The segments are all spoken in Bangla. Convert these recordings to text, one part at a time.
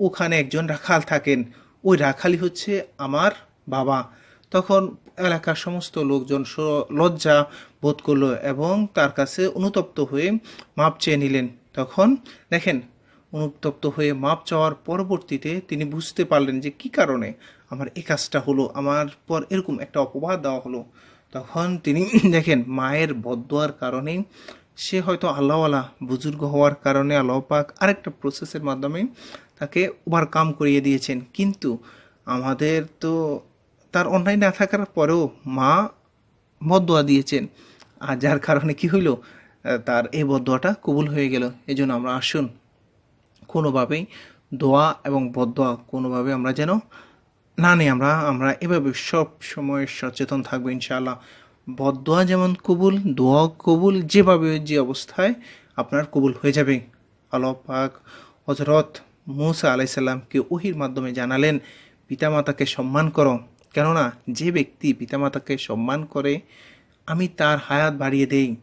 ওখানে একজন রাখাল থাকেন। ওই রাখালি হচ্ছে আমার বাবা। তখন এলাকার সমস্ত লোকজন লজ্জা বোধ করল এবং তার কাছে অনুতপ্ত হয়ে মাপ চেয়ে নিলেন। তখন দেখেন, অনুতপ্ত হয়ে মাপ চাওয়ার পরবর্তীতে তিনি বুঝতে পারলেন যে কি কারণে আমার এই কাজটা হলো, আমার পর এরকম একটা অপবাদ দেওয়া হলো। তখন তিনি দেখেন, মায়ের বদোয়ার কারণে সে হয়তো আল্লাহওয়ালা, বুজুর্গ হওয়ার কারণে আল্লাহ পাক আরেকটা প্রসেসের মাধ্যমে তাকে ওভারকাম করিয়ে দিয়েছেন। কিন্তু আমাদের তো তার অন্যায় না থাকার পরেও মা বদোয়া দিয়েছেন। আর যার কারণে কি হইল? তার এই বদোয়াটা কবুল হয়ে গেল। এই জন্য আমরা আসুন। কোনোভাবেই দোয়া এবং বদোয়া কোনোভাবে আমরা যেন না নেই। আমরা আমরা এভাবে সব সময় সচেতন থাকব ইনশাআল্লাহ। বদোয়া যেমন কবুল দোয়া কবুল, যেভাবে যে অবস্থায় আপনার কবুল হয়ে যাবে। আল্লাহ পাক হজরত মুসা আলাইসাল্লামকে ওহির মাধ্যমে জানালেন, পিতামাতাকে সম্মান করো। কেননা, যে ব্যক্তি পিতামাতাকে সম্মান করে, আমি তার হায়াত বাড়িয়ে দেই।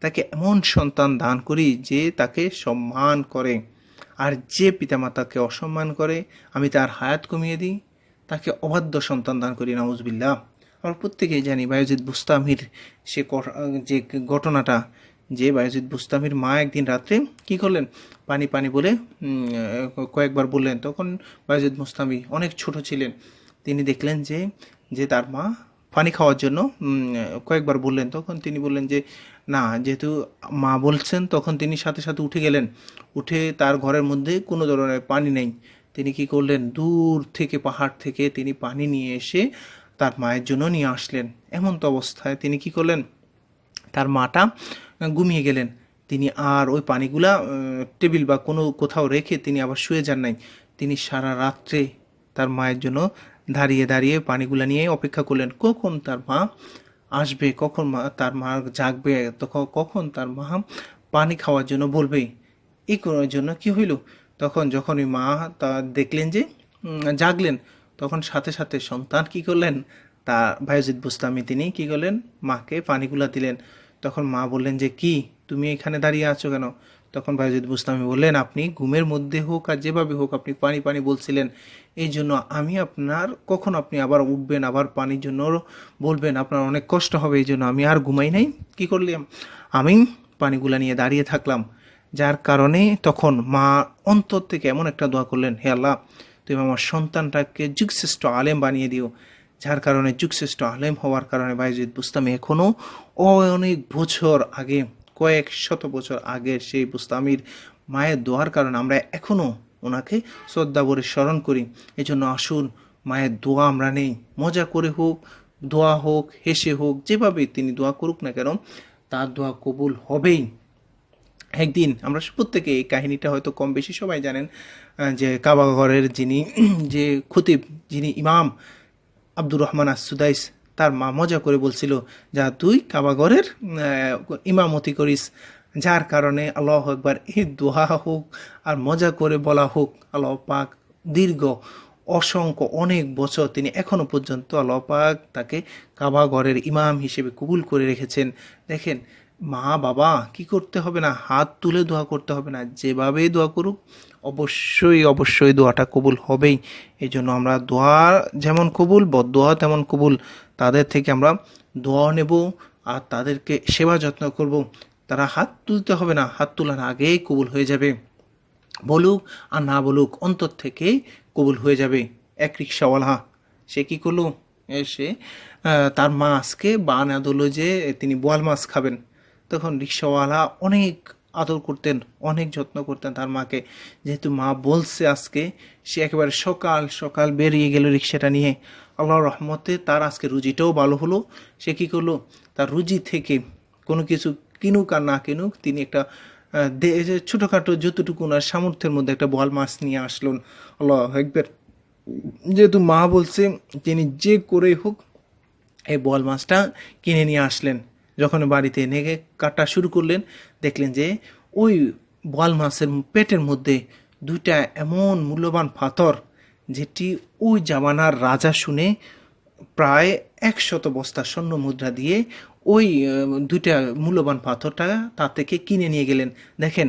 তাকে এমন সন্তান দান করি যে তাকে সম্মান করে। আর যে পিতামাতাকে অসম্মান করে, আমি তার হায়াত কমিয়ে দিই, তাকে অবাধ্য সন্তান দান করি, নাউজবিল্লাহ। আমরা প্রত্যেকেই জানি বায়ুজিৎ বুস্তামির সে যে ঘটনাটা যে বায়ুজিৎ বুস্তামির মা একদিন রাত্রে কি করলেন? পানি পানি বলে কয়েকবার বললেন, তখন বায়ুজিৎ মুস্তামি অনেক ছোট ছিলেন। তিনি দেখলেন যে যে তার মা পানি খাওয়ার জন্য কয়েকবার বললেন। তখন তিনি বললেন যে, না, যেহেতু মা বলছেন, তখন তিনি সাথে সাথে উঠে গেলেন। উঠে তার ঘরের মধ্যে কোনো ধরনের পানি নেই। তিনি কি করলেন? দূর থেকে, পাহাড় থেকে তিনি পানি নিয়ে এসে তার মায়ের জন্য নিয়ে আসলেন। এমন তো অবস্থায় তিনি কি করলেন? তার মাটা ঘুমিয়ে গেলেন। তিনি আর ওই পানিগুলা টেবিল বা কোনো কোথাও রেখে তিনি আবার শুয়ে যান নাই। তিনি সারা রাত্রে তার মায়ের জন্য দাঁড়িয়ে দাঁড়িয়ে পানিগুলা নিয়ে অপেক্ষা করলেন। কখন তার মা আসবে? কখন মা তার মা জাগবে? তখন কখন তার মা পানি খাওয়ার জন্য বলবে? এই করার জন্য কি হইল? তখন যখন ওই মা তা দেখলেন যে জাগলেন, তখন সাথে সাথে সন্তান কি করলেন? তা বায়ুজিৎ বুস্তামি তিনি কি করলেন? মাকে পানিগুলা দিলেন। তখন মা বললেন যে, কি? তুমি এখানে দাঁড়িয়ে আছো কেন? তখন বায়ুজিৎ বুস্তামি বললেন, আপনি ঘুমের মধ্যে হোক আর যেভাবে হোক আপনি পানি পানি বলছিলেন। এই জন্য আমি আপনার, কখন আপনি আবার উঠবেন, আবার পানির জন্য বলবেন? আপনার অনেক কষ্ট হবে, এই জন্য আমি আর ঘুমাই নাই। কি করলাম? আমি পানিগুলা নিয়ে দাঁড়িয়ে থাকলাম। যার কারণে তখন মা অন্তর থেকে এমন একটা দোয়া করলেন, হে আল্লাহ, তুমি আমার সন্তানটাকে যুগশ্রেষ্ঠ আলেম বানিয়ে দিও। যার কারণে যুগশ্রেষ্ঠ আলেম হওয়ার কারণে বাইজিদ বুস্তামি এখনও অনেক বছর আগে, কয়েক শত বছর আগে সেই বুস্তামির মায়ের দোয়ার কারণে আমরা এখনও ওনাকে শ্রদ্ধা ভরে স্মরণ করি। এই জন্য আসুন মায়ের দোয়া আমরা নেই। মজা করে হোক, দোয়া হোক, হেসে হোক যেভাবে তিনি দোয়া করুক না কেন, তার দোয়া কবুল হবেই। একদিন আমরা প্রত্যেকে এই কাহিনীটা হয়তো কম বেশি সবাই জানেন যে কাবাঘরের যিনি, যে খতিব, যিনি ইমাম আব্দুর রহমান আসুদাইস তার মা মজা করে বলছিল, যা তুই কাবাগরের ইমামতি করিস। যার কারণে আল্লাহ একবার এই দোহা হোক, আর মজা করে বলা হোক, আল্লাহ পাক দীর্ঘ, অসংখ্য অনেক বছর তিনি এখনও পর্যন্ত আল্লাহ পাক তাকে কাবাগরের ইমাম হিসেবে কবুল করে রেখেছেন। দেখেন মা বাবা কি করতে হবে না? হাত তুলে দোয়া করতে হবে না। যেভাবেই দোয়া করুক অবশ্যই অবশ্যই দোয়াটা কবুল হবেই। এই জন্য আমরা দোয়া যেমন কবুল বদোয়া তেমন কবুল। তাদের থেকে আমরা দোয়া নেব আর তাদেরকে সেবা যত্ন করব। তারা হাত তুলতে হবে না হাত তোলার আগেই কবুল হয়ে যাবে। বলুক আর না বলুক অন্তর থেকে কবুল হয়ে যাবে। এক রিক্সাওয়ালা সে কী করল? এসে আহ, তার মাছকে বানা দিল যে তিনি বোয়াল মাছ খাবেন। তখন রিক্সাওয়ালা অনেক আদর করতেন, অনেক যত্ন করতেন তার মাকে। যেহেতু মা বলছে আজকে, সে একেবারে সকাল সকাল বেরিয়ে গেল রিক্সাটা নিয়ে। আল্লাহর রহমতে তার আজকে রুজিটাও ভালো হলো। সে কী করল? তার রুজি থেকে কোনো কিছু কিনুক আর না কিনুক, তিনি একটা ছোটোখাটো যতটুকু ওনার সামর্থ্যের মধ্যে একটা বল মাছ নিয়ে আসলেন। আল্লাহ একবার যেহেতু মা বলছে, তিনি যে করে হোক, এই বল মাছটা কিনে নিয়ে আসলেন। যখন বাড়িতে এনে কাটা শুরু করলেন, দেখলেন যে ওই বল মাছের পেটের মধ্যে দুইটা এমন মূল্যবান পাথর, যেটি ওই জামানার রাজা শুনে প্রায় একশত বস্তা স্বর্ণ মুদ্রা দিয়ে ওই দুইটা মূল্যবান পাথরটা তা থেকে কিনে নিয়ে গেলেন। দেখেন,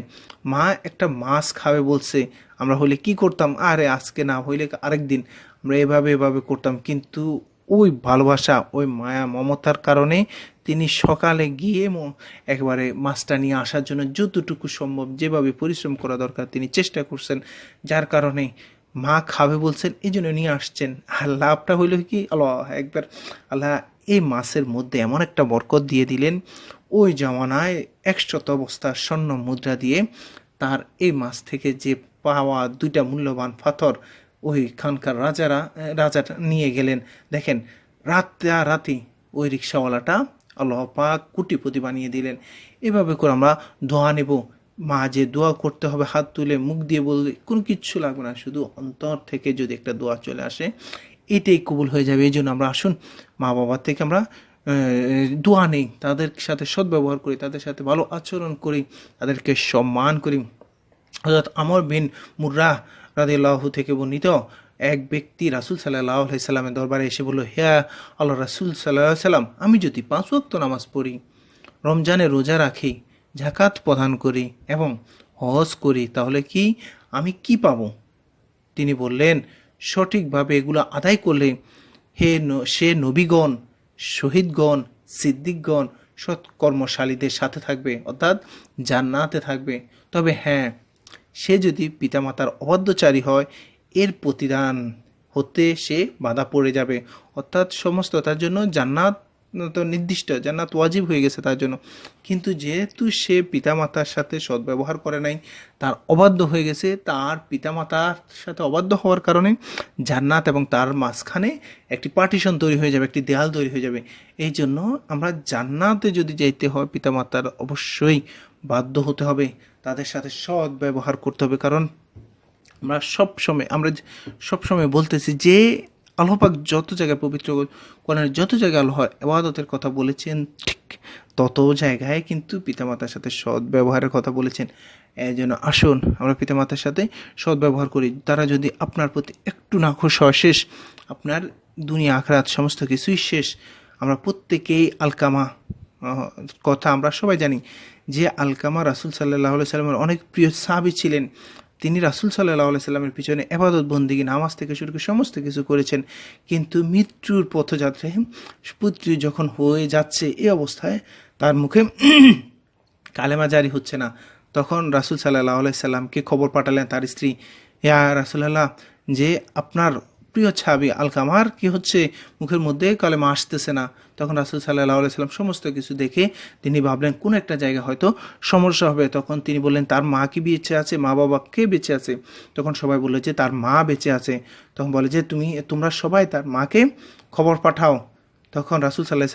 মা একটা মাছ খাবে বলছে, আমরা হলে কি করতাম? আরে, আজকে না হইলে আরেক দিন আমরা এভাবে এভাবে করতাম, কিন্তু ওই ভালোবাসা, ওই মায়া, মমতার কারণে তিনি সকালে গিয়ে একবারে মাছটা নিয়ে আসার জন্য যতটুকু সম্ভব যেভাবে পরিশ্রম করা দরকার তিনি চেষ্টা করছেন। যার কারণে মা খাবে বলছেন এই জন্য নিয়ে আসছেন। আর লাভটা হইল কি? আল্লাহ একবার, আল্লাহ এই মাছের মধ্যে এমন একটা বরকত দিয়ে দিলেন, ওই জমানায় একশত অবস্থা স্বর্ণ মুদ্রা দিয়ে তার এই মাছ থেকে যে পাওয়া দুইটা মূল্যবান পাথর ওইখানকার রাজারা রাজাটা নিয়ে গেলেন। দেখেন, রাত রাতি ওই রিক্সাওয়ালাটা আল্লাহ পাক কুটিপতি বানিয়ে দিলেন। এভাবে করে আমরা দোয়া নেব। মা যে দোয়া করতে হবে, হাত তুলে মুখ দিয়ে বললে, কোনো কিচ্ছু লাগবে না, শুধু অন্তর থেকে যদি একটা দোয়া চলে আসে, এটাই কবুল হয়ে যাবে। এই জন্য আমরা আসুন, মা বাবার থেকে আমরা দোয়া নেই। তাদের সাথে সদ্ব্যবহার করি, তাদের সাথে ভালো আচরণ করি, তাদেরকে সম্মান করি। অর্থাৎ আমর বিন মুর্রা রাদিল্লাহু থেকে বর্ণিত এক ব্যক্তি রাসুল সাল্লাহ সাল্লামের দরবারে এসে বলল হ্যাঁ আল্লাহ রাসুল সাল্লাহ সাল্লাম, আমি যদি পাঁচ ওয়াক্ত নামাজ পড়ি, রমজানে রোজা রাখি জাকাত প্রদান করি এবং হজ করি, তাহলে কি আমি কি পাব? তিনি বললেন, সঠিকভাবে এগুলো আদায় করলে হে সে নবীগণ, শহীদগণ, সিদ্দিকগণ, সৎ কর্মশালীদের সাথে থাকবে, অর্থাৎ জান্নাতে থাকবে। তবে হ্যাঁ সে যদি পিতামাতার অবাধ্যচারী হয়, এর প্রতিদান হতে সে বাধা পড়ে যাবে। অর্থাৎ সমস্ত তার জন্য জান্নাত তো নির্দিষ্ট, জান্নাত ওয়াজিব হয়ে গেছে তার জন্য। কিন্তু যেহেতু সে পিতামাতার সাথে সদ্ব্যবহার করে নাই, তার অবাধ্য হয়ে গেছে, তার পিতামাতার সাথে অবাধ্য হওয়ার কারণে জান্নাত এবং তার মাঝখানে একটি পার্টিশন তৈরি হয়ে যাবে, একটি দেয়াল তৈরি হয়ে যাবে। এই জন্য আমরা জান্নাতে যদি যাইতে হয়, পিতামাতার অবশ্যই বাধ্য হতে হবে। তাদের সাথে সৎ ব্যবহার করতে হবে। কারণ আমরা সব সময় আমরা যে- সব সময় বলতেছি যে আল্লাপাক যত জায়গায় পবিত্র কোরআনের যত জায়গায় আল্লাহ এবাদতের কথা বলেছেন, ঠিক তত জায়গায় কিন্তু পিতামাতার সাথে সৎ ব্যবহারের কথা বলেছেন। এই জন্য আসুন, আমরা পিতামাতার সাথে সৎ ব্যবহার করি। তারা যদি আপনার প্রতি একটু নাখোশ হয় শেষ, আপনার দুনিয়া, আখরাত সমস্ত কিছুই শেষ, আমরা প্রত্যেকেই আলকামা কথা আমরা সবাই জানি যে আলকামা রাসুল সাল্লাহ সাল্লামের অনেক প্রিয় সাহাবি ছিলেন। তিনি রাসুল সাল্লাহ সাল্লামের পিছনে এবাদত বন্দিগি নামাজ থেকে শুরু করে সমস্ত কিছু করেছেন। কিন্তু মৃত্যুর পথযাত্রায় পুত্র যখন হয়ে যাচ্ছে এই অবস্থায় তার মুখে কালেমা জারি হচ্ছে না। তখন রাসুল সাল্লাহ সাল্লামকে খবর পাঠালেন তার স্ত্রী, ইয়া রাসুলাল্লাহ, যে আপনার প্রিয় ছাবি আলকামার, কি হচ্ছে? মুখের মধ্যে কালেমা আসতেছে না। তখন রাসুল সাল্লাহ সাল্লাম সমস্ত কিছু দেখে তিনি ভাবলেন, কোন একটা জায়গা হয়তো সমস্যা হবে। তখন তিনি বললেন, তার মা কি বেঁচে আছে? মা বাবা কে বেঁচে আছে? তখন সবাই বলল যে, তার মা বেঁচে আছে। তখন বলে যে, তুমি, তোমরা সবাই তার মাকে খবর পাঠাও। তখন রাসুল সাল্লাহ